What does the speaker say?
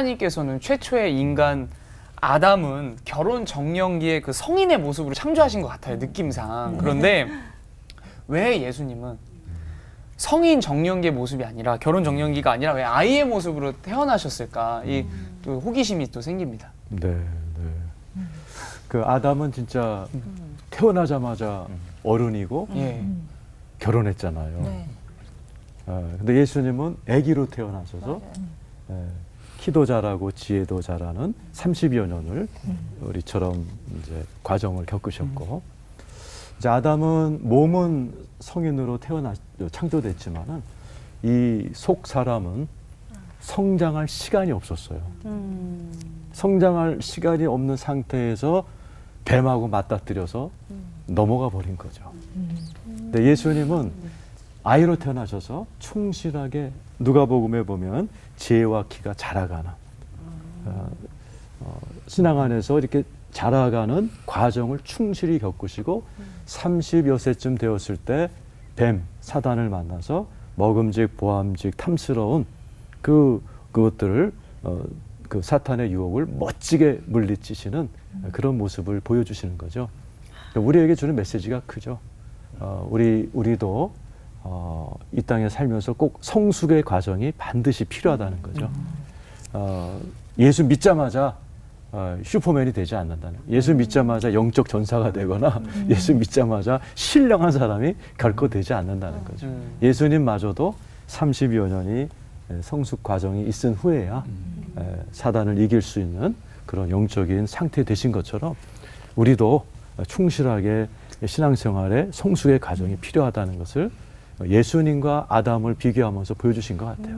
하나님께서는 최초의 인간 아담은 결혼 정령기의 그 성인의 모습으로 창조하신 것 같아요 느낌상 그런데 왜 예수님은 성인 정령기의 모습이 아니라 결혼 정령기가 아니라 왜 아이의 모습으로 태어나셨을까 이 또 호기심이 또 생깁니다. 네, 네. 그 아담은 진짜 태어나자마자 어른이고 예. 결혼했잖아요. 네. 어, 근데 예수님은 아기로 태어나셔서 예, 키도 잘하고 지혜도 잘하는 30여 년을 우리처럼 이제 과정을 겪으셨고 이제 아담은 몸은 성인으로 태어나 창조됐지만은 이 속 사람은 성장할 시간이 없었어요. 음. 성장할 시간이 없는 상태에서 뱀하고 맞닥뜨려서 넘어가 버린 거죠. 근데 예수님은 아이로 태어나셔서 충실하게 누가복음에 보면 지혜와 키가 자라가는 어, 어, 신앙 안에서 이렇게 자라가는 과정을 충실히 겪으시고 30여 세쯤 되었을 때 뱀 사단을 만나서 먹음직 보암직 탐스러운 그 그것들을 어, 그 사탄의 유혹을 멋지게 물리치시는 그런 모습을 보여주시는 거죠. 우리에게 주는 메시지가 크죠. 어, 우리 우리도 어, 이 땅에 살면서 꼭 성숙의 과정이 반드시 필요하다는 거죠. 어, 예수 믿자마자 어, 슈퍼맨이 되지 않는다는. 예수 믿자마자 영적 전사가 되거나 예수 믿자마자 신령한 사람이 결코 되지 않는다는 거죠. 음. 예수님마저도 30여 년이 에, 성숙 과정이 있은 후에야 에, 사단을 이길 수 있는 그런 영적인 상태 되신 것처럼 우리도 충실하게 신앙생활에 성숙의 과정이 필요하다는 것을 예수님과 아담을 비교하면서 보여주신 것 같아요.